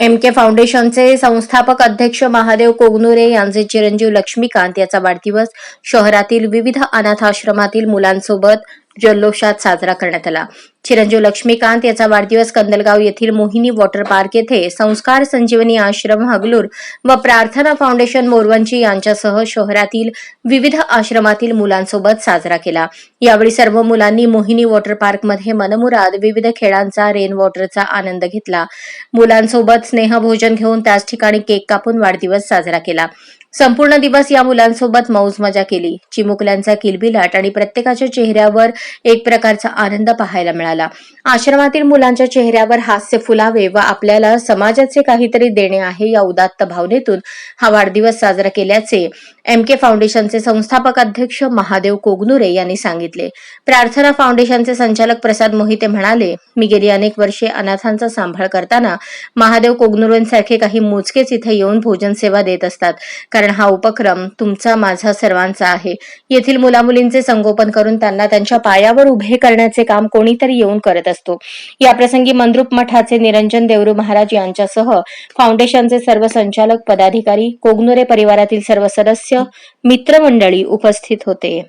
M के फाउंडेशनचे संस्थापक अध्यक्ष महादेव कोगनुरे यांचे चिरंजीव लक्ष्मीकांत याचा वाढदिवस शहरातील विविध अनाथाश्रमातील मुलांसोबत जल्लोषात साजरा करण्यात आला. चिरंजीव लक्ष्मीकांत याचा वाढदिवस कंदलगाव येथील मोहिनी वॉटर पार्क येथे संस्कार संजीवनी आश्रम हगलूर व प्रार्थना फाउंडेशन मोरवंची यांच्यासह शहरातील विविध आश्रमातील मुलांसोबत साजरा केला. यावेळी सर्व मुलांनी मोहिनी वॉटर पार्कमध्ये मनमुराद विविध खेळांचा रेन वॉटरचा आनंद घेतला. मुलांसोबत स्नेहभोजन घेऊन त्याच ठिकाणी केक कापून वाढदिवस साजरा केला. संपूर्ण दिवस या मुलांसोबत मौज मजा केली. चिमुकल्यांचा किलबिलाट आणि प्रत्येकाच्या चेहऱ्यावर एक प्रकारचा आनंद पाहायला मिळाला. आश्रमातील मुलांच्या चेहऱ्यावर हास्य फुलावे व आपल्याला समाजाचे काहीतरी देणे आहे या उदात्त भावनेतून हा वाढदिवस साजरा केल्याचे एम के फाउंडेशनचे संस्थापक अध्यक्ष महादेव कोगनुरे यांनी सांगितले. प्रार्थना फाउंडेशनचे संचालक प्रसाद मोहिते म्हणाले मी गेली अनेक वर्षे अनाथांचा सांभाळ करताना महादेव कोगनुरेंसारखे काही मोजकेच इथे येऊन भोजन सेवा देत असतात. कारण हा उपक्रम तुमचा माझा सर्वांचा आहे. येथील मुलामुलींचे संगोपन करून त्यांना त्यांच्या पायावर उभे करण्याचे काम कोणीतरी येऊन करत असतो. याप्रसंगी मंद्रुप मठाचे निरंजन देवरू महाराज यांच्यासह फाउंडेशनचे सर्व संचालक पदाधिकारी कोगनुरे परिवारातील सर्व सदस्य मित्रमंडळी उपस्थित होते.